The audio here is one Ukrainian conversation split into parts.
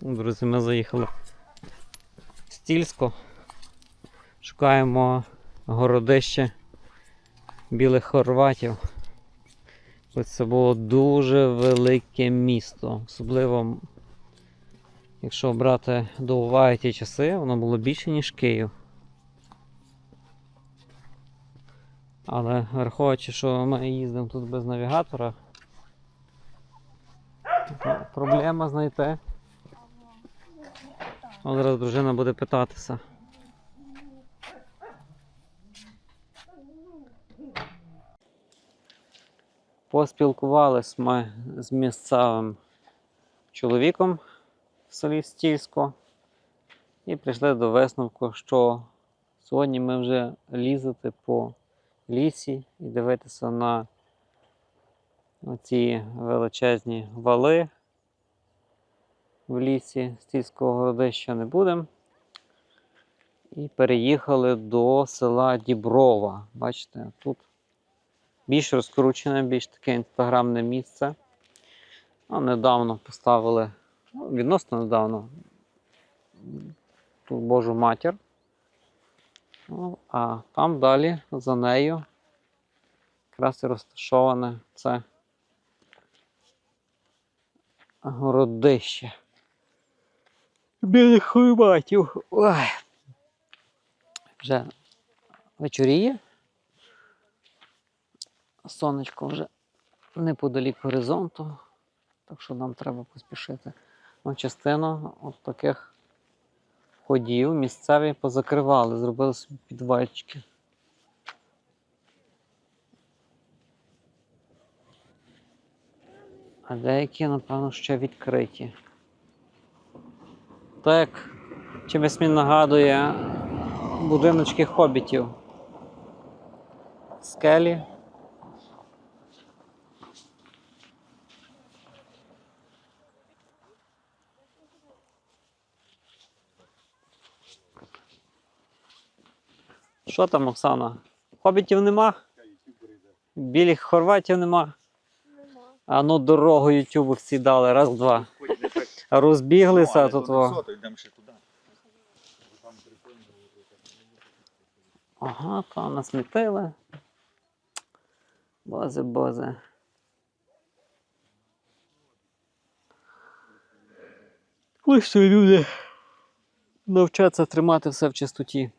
Друзі, ми заїхали в Стільсько. Шукаємо городище білих хорватів. Ось це було дуже велике місто. Особливо, якщо брати до уваги ті часи, воно було більше, ніж Київ. Але враховуючи, що ми їздимо тут без навігатора, проблема знайти. От Зараз дружина буде питатися. Поспілкувались ми з місцевим чоловіком в селі Стільсько і прийшли до висновку, що сьогодні ми вже лізати по лісі і дивитися на ці величезні вали в лісі Стільського городища не будемо. І переїхали до села Діброва. Бачите, тут більш розкручене, більш таке інстаграмне місце. А недавно поставили, ну, відносно недавно, ту Божу матір. Ну, а там далі за нею якраз і розташоване це городище. Білих хорватів. Ой. Вже вечоріє. Сонечко вже неподалік горизонту, так що нам треба поспішити. Ну, частину от таких ходів місцеві позакривали, зробили собі підвальчики. А деякі, напевно, ще відкриті. Так, чимось мені нагадує будиночки хобітів. Скелі. Що там, Оксана? Хобітів нема? Білих хорватів нема. А ну дорогу Ютубу всі дали, раз, два. А Розбіглися Ну, тут. Во. йдемо ще туди. Ага, там насмітили. Бози, бозе. Ось що люди навчаться тримати все в чистоті.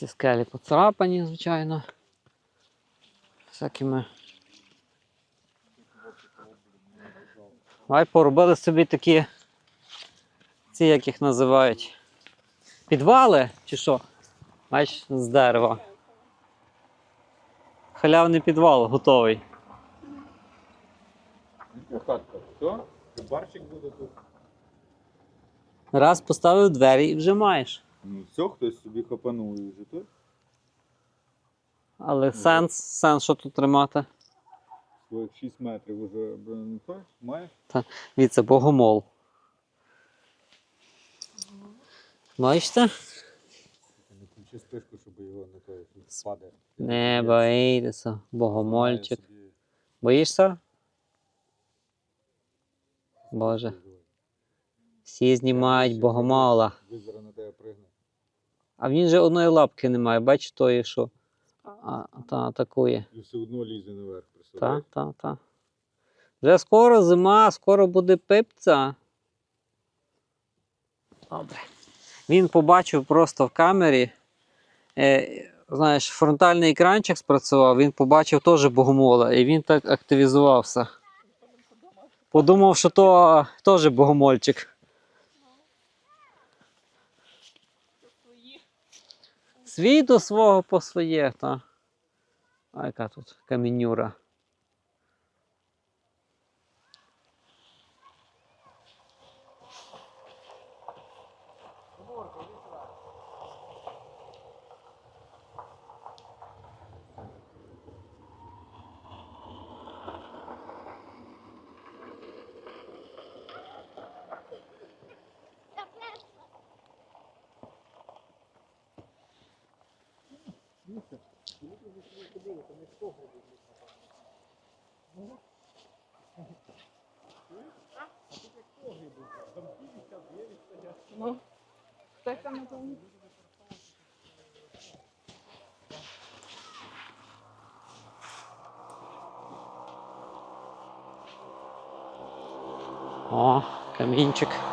Всі скелі поцарапані, звичайно. Всякими Ай, поробили собі такі, ці як їх називають, підвали чи що? Бач, з дерева. Халявний підвал готовий. Барчик буде тут. Раз поставив двері і вже маєш. Ну все, хтось собі хапанув і вже тут. Але сенс, сенс, що тут тримати. Своїх 6 метрів уже блин, той, маєш? Від це богомол. Бачите? Не включи спишку, щоб його не той падає. Не боїтеся, богомольчик. Боїшся? Боже. Всі знімають богомола. Визера на тебе. А він же одної лапки не має, бач тої, що а, та атакує. І все одно лізе наверх, Та, представляєш? та, та. Вже скоро зима, скоро буде пипця. Добре. Він побачив просто в камері. Е, знаєш, фронтальний екранчик спрацював, він побачив теж богомола, і він так активізувався. Подумав, що то теж богомольчик. Свій до свого по своє, та. А яка тут камінюра? Ну, так там напевно. О, камінчик.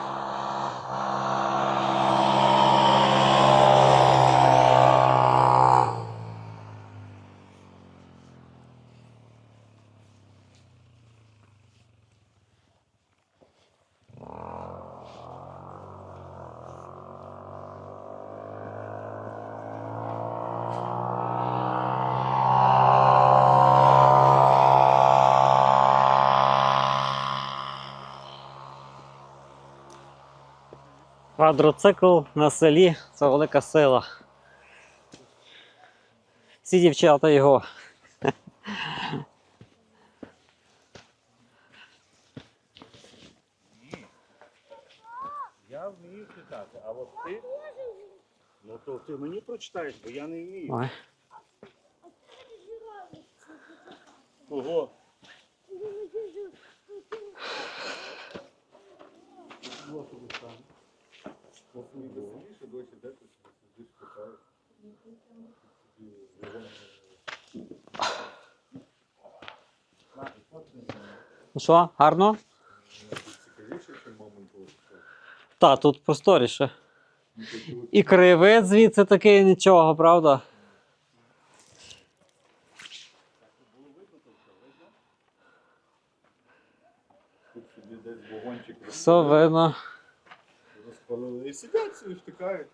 Квадроцикл на селі це велика сила. Всі дівчата його. Я вмію читати, а от ти. Ну то ти мені прочитаєш, бо я не вмію. Ой. Ого. Ну що, гарно? Цікавіше. Та, тут просторіше. І краєвид звідси такий нічого, правда? Тут собі десь вогончик Все видно. Розпалили. І сидять собі втикають.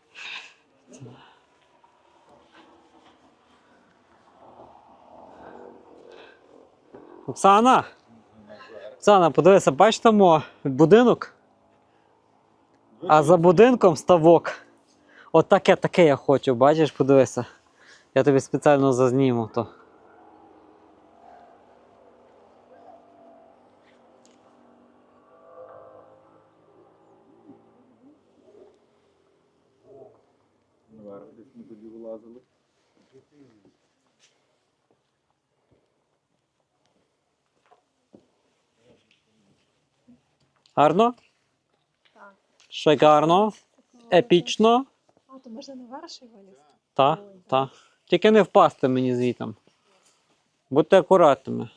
Оксана! Оксана, подивися, бачиш там будинок? А за будинком ставок. От таке, таке я хочу, бачиш, подивися. Я тобі спеціально зазніму то. Гарно? Так. Шикарно, епічно. А, то можна на варші вилізти? Та, та. Тільки не впасти мені звітом. Будьте акуратними.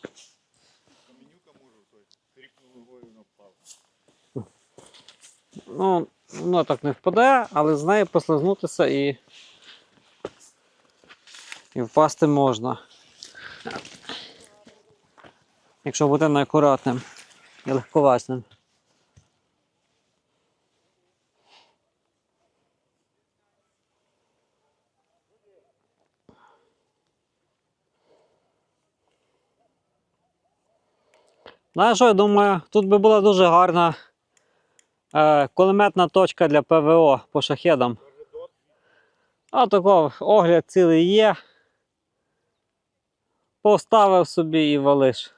Ну, воно так не впаде, але з неї послизнутися і. І впасти можна. Якщо бути неакуратним і легковасним. Знаєш, що я думаю, тут би була дуже гарна е, кулеметна точка для ПВО по шахедам. А такого огляд цілий є. Поставив собі і валиш.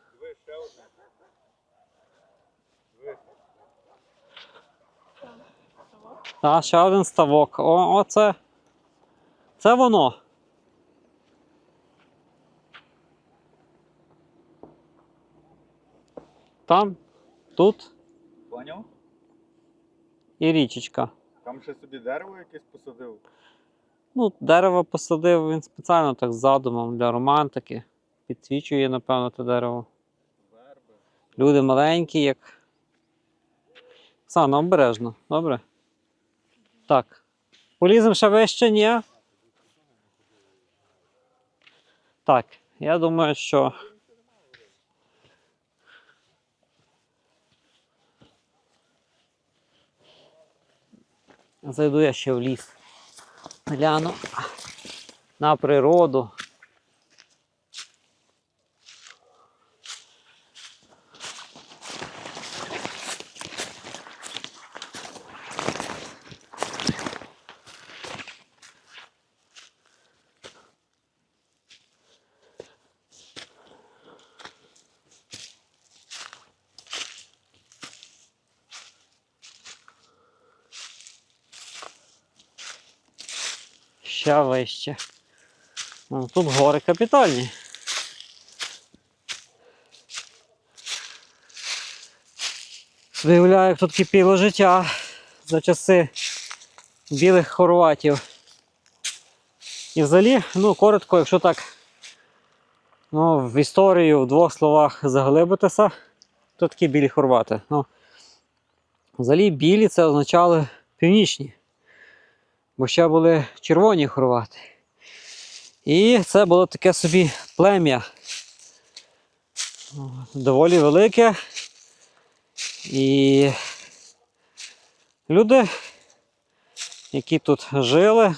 А, ще один ставок. О, оце. Це воно. Там, тут Поняв? і річечка. Там ще собі дерево якесь посадив. Ну, дерево посадив він спеціально так з задумом для романтики. Підсвічує, напевно, те дерево. Верби. Люди маленькі, як. Оксана, обережно, добре? Так. Поліземо ще вище, ні? Так, я думаю, що. Зайду я ще в ліс. Гляну на природу. Ще вище. Тут гори капітальні. Виявляю, як тут кипіло життя за часи білих хорватів. І взагалі, ну, коротко, якщо так ну, в історію в двох словах заглибитися, то такі білі хорвати. Ну, взагалі білі це означали північні. Бо ще були червоні хорвати. І це було таке собі плем'я. Доволі велике. І люди, які тут жили,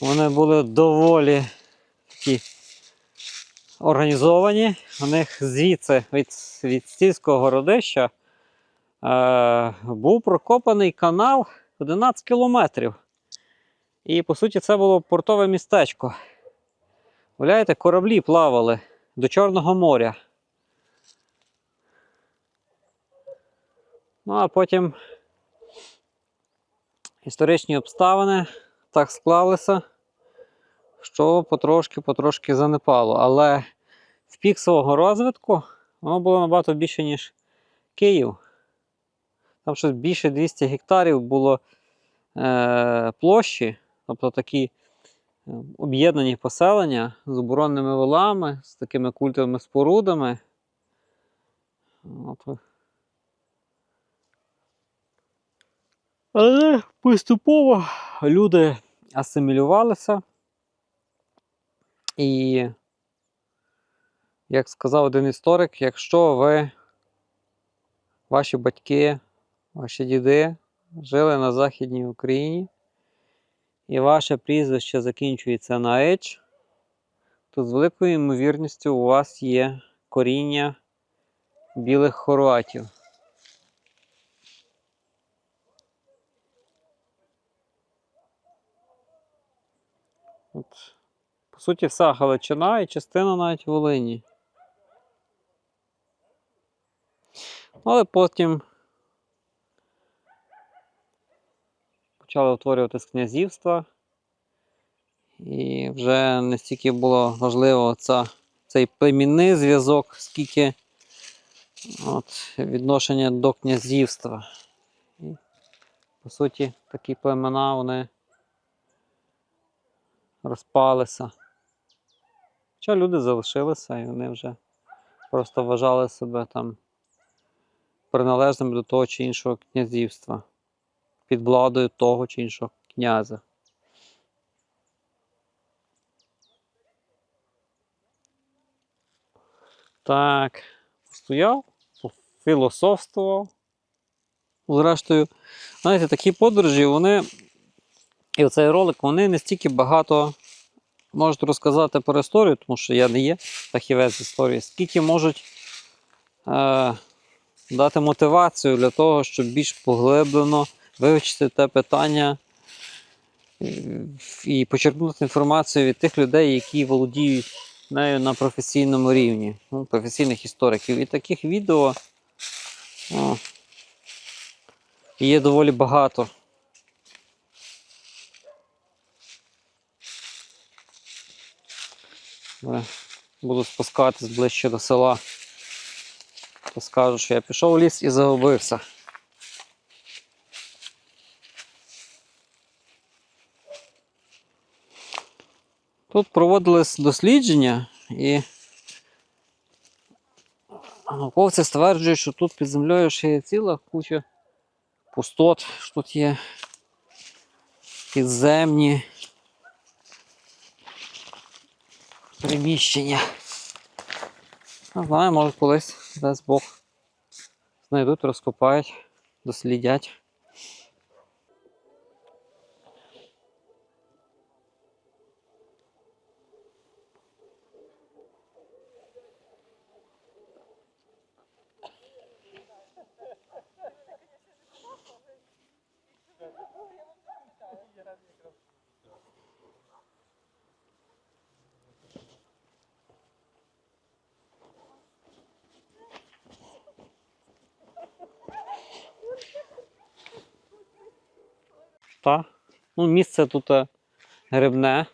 вони були доволі такі організовані. У них звідси від, від стільського городища е, був прокопаний канал 11 кілометрів. І по суті це було портове містечко. Уявляєте, кораблі плавали до Чорного моря. Ну а потім історичні обставини так склалися, що потрошки-потрошки занепало. Але в пік свого розвитку воно було набагато більше, ніж Київ. Там щось більше 200 гектарів було е, площі, тобто такі е, об'єднані поселення з оборонними валами, з такими культовими спорудами. От. Але поступово люди асимілювалися. І, як сказав один історик, якщо ви, ваші батьки, ваші діди жили на Західній Україні, і ваше прізвище закінчується на Еч, то з великою ймовірністю у вас є коріння білих хорватів. От, по суті, вся Галичина і частина навіть Волині. Але потім почали утворюватись князівства. І вже не стільки було важливо ця, цей племінний зв'язок, скільки от, відношення до князівства. І, по суті, такі племена вони розпалися. Хоча люди залишилися і вони вже просто вважали себе там приналежними до того чи іншого князівства, під владою того чи іншого князя. Так, стояв, філософствував. Зрештою, знаєте, такі подорожі, вони і оцей ролик, вони не стільки багато можуть розказати про історію, тому що я не є фахівець історії, скільки можуть е, дати мотивацію для того, щоб більш поглиблено вивчити те питання е, і почерпнути інформацію від тих людей, які володіють нею на професійному рівні, ну, професійних істориків. І таких відео о, є доволі багато. Е, Буду спускатись ближче до села. То скажу, що я пішов в ліс і загубився. Тут проводились дослідження і науковці стверджують, що тут під землею ще є ціла куча пустот, що тут є підземні приміщення. Не знаю, може колись дасть Бог знайдуть, розкопають, дослідять. Та? Ну, місце тут е, грибне.